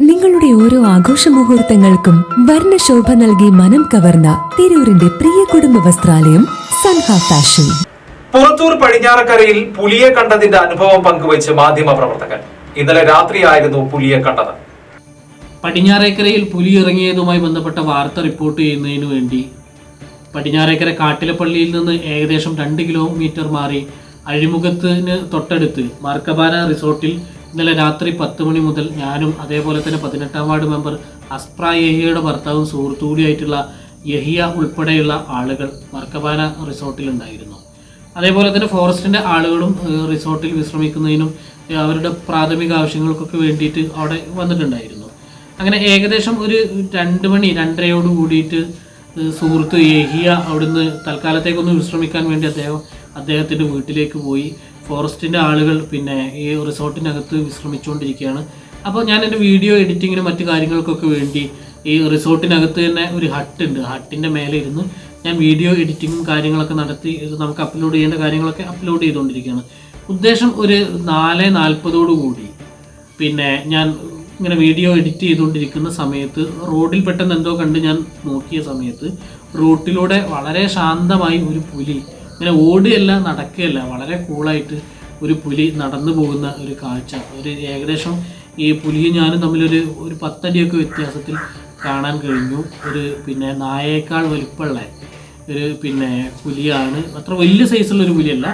നിങ്ങളുടെ ഓരോ ആഘോഷ മുഹൂർത്തങ്ങൾക്കും വർണശോഭ നൽകി മനം കവർന്ന തിരൂരിന്റെ പ്രിയ കുടുംബ വസ്ത്രാലയം സൻഹ ഫാഷൻ. പുറത്തൂർ പടിഞ്ഞാറക്കരയിൽ പുലിയെ കണ്ടതിന്റെ അനുഭവം പങ്കുവച്ച് മാധ്യമ പ്രവർത്തകൻ. ഇന്നലെ രാത്രിയായിരുന്നു പുലിയെ കണ്ടത്. പടിഞ്ഞാറേക്കരയിൽ പുലി ഇറങ്ങിയതുമായി ബന്ധപ്പെട്ട വാർത്ത റിപ്പോർട്ട് ചെയ്യുന്നതിനു വേണ്ടി പടിഞ്ഞാറേക്കര കാട്ടിലപ്പള്ളിയിൽ നിന്ന് ഏകദേശം രണ്ട് കിലോമീറ്റർ മാറി അഴിമുഖത്തിന് തൊട്ടടുത്ത് മാർക്കബാന റിസോർട്ടിൽ ഇന്നലെ രാത്രി പത്ത് മണി മുതൽ ഞാനും അതേപോലെ തന്നെ പതിനെട്ടാം വാർഡ് മെമ്പർ അസ്പ്ര യഹിയയുടെ ഭർത്താവും സുഹൃത്തുകൂടിയായിട്ടുള്ള യഹിയ ഉൾപ്പെടെയുള്ള ആളുകൾ മർക്കബാന റിസോർട്ടിലുണ്ടായിരുന്നു അതേപോലെ തന്നെ ഫോറസ്റ്റിന്റെ ആളുകളും റിസോർട്ടിൽ വിശ്രമിക്കുന്നതിനും അവരുടെ പ്രാഥമിക ആവശ്യങ്ങൾക്കൊക്കെ വേണ്ടിയിട്ട് അവിടെ വന്നിട്ടുണ്ടായിരുന്നു. അങ്ങനെ ഏകദേശം ഒരു രണ്ട് മണി രണ്ടരയോട് കൂടിയിട്ട് സുഹൃത്ത് യഹിയ അവിടുന്ന് തൽക്കാലത്തേക്കൊന്ന് വിശ്രമിക്കാൻ വേണ്ടി അദ്ദേഹം അദ്ദേഹത്തിന്റെ വീട്ടിലേക്ക് പോയി. ഫോറസ്റ്റിന്റെ ആളുകൾ പിന്നെ ഈ റിസോർട്ടിനകത്ത് വിശ്രമിച്ചുകൊണ്ടിരിക്കുകയാണ്. അപ്പോൾ ഞാൻ എന്റെ വീഡിയോ എഡിറ്റിങ്ങിനും മറ്റു കാര്യങ്ങൾക്കൊക്കെ വേണ്ടി ഈ റിസോർട്ടിനകത്ത് തന്നെ ഒരു ഹട്ട് ഉണ്ട്. ഹട്ടിന്റെ മേലെ ഇരുന്ന് ഞാൻ വീഡിയോ എഡിറ്റിങ്ങും കാര്യങ്ങളൊക്കെ നടത്തി നമുക്ക് അപ്ലോഡ് ചെയ്യേണ്ട കാര്യങ്ങളൊക്കെ അപ്ലോഡ് ചെയ്തുകൊണ്ടിരിക്കുകയാണ്. ഉദ്ദേശം ഒരു നാല് നാൽപ്പതോടു കൂടി. പിന്നെ ഞാൻ ഇങ്ങനെ വീഡിയോ എഡിറ്റ് ചെയ്തുകൊണ്ടിരിക്കുന്ന സമയത്ത് റോഡിൽ പെട്ടെന്ന് എന്തോ കണ്ട് ഞാൻ നോക്കിയ സമയത്ത് റോട്ടിലൂടെ വളരെ ശാന്തമായി ഒരു പുലി ഇങ്ങനെ ഓടുകയല്ല നടക്കുകയല്ല. വളരെ കൂളായിട്ട് ഒരു പുലി നടന്നു പോകുന്ന ഒരു കാഴ്ച. ഒരു ഏകദേശം ഈ പുലിയും ഞാനും തമ്മിലൊരു ഒരു പത്തടിയൊക്കെ വ്യത്യാസത്തിൽ കാണാൻ കഴിഞ്ഞു. ഒരു പിന്നെ നായേക്കാൾ വലിപ്പമുള്ള ഒരു പിന്നെ പുലിയാണ്. അത്ര വലിയ സൈസുള്ള ഒരു പുലിയല്ല.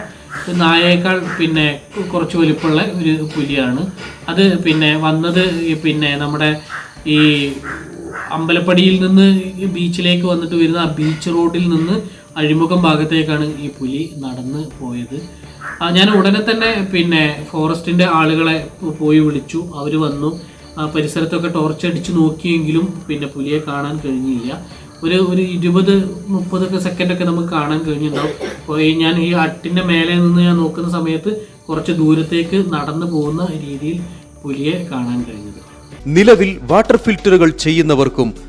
നായേക്കാൾ പിന്നെ കുറച്ച് വലിപ്പമുള്ള ഒരു പുലിയാണ്. അത് പിന്നെ വന്നത് പിന്നെ നമ്മുടെ ഈ അമ്പലപ്പടിയിൽ നിന്ന് ബീച്ചിലേക്ക് വന്നിട്ട് വരുന്ന ആ ബീച്ച് റോഡിൽ നിന്ന് അഴിമുഖം ഭാഗത്തേക്കാണ് ഈ പുലി നടന്ന് പോയത്. ഞാൻ ഉടനെ തന്നെ പിന്നെ ഫോറസ്റ്റിന്റെ ആളുകളെ പോയി വിളിച്ചു. അവർ വന്നു. പരിസരത്തൊക്കെ ടോർച്ച് അടിച്ച് നോക്കിയെങ്കിലും പിന്നെ പുലിയെ കാണാൻ കഴിഞ്ഞില്ല. ഒരു ഒരു ഇരുപത് മുപ്പതൊക്കെ സെക്കൻഡൊക്കെ നമുക്ക് കാണാൻ കഴിഞ്ഞിട്ടുണ്ടാവും. ഈ ഞാൻ ഈ അട്ടിന്റെ മേലെ നിന്ന് ഞാൻ നോക്കുന്ന സമയത്ത് കുറച്ച് ദൂരത്തേക്ക് നടന്നു പോകുന്ന രീതിയിൽ പുലിയെ കാണാൻ കഴിഞ്ഞത്. നിലവിൽ വാട്ടർ ഫിൽറ്ററുകൾ ചെയ്യുന്നവർക്കും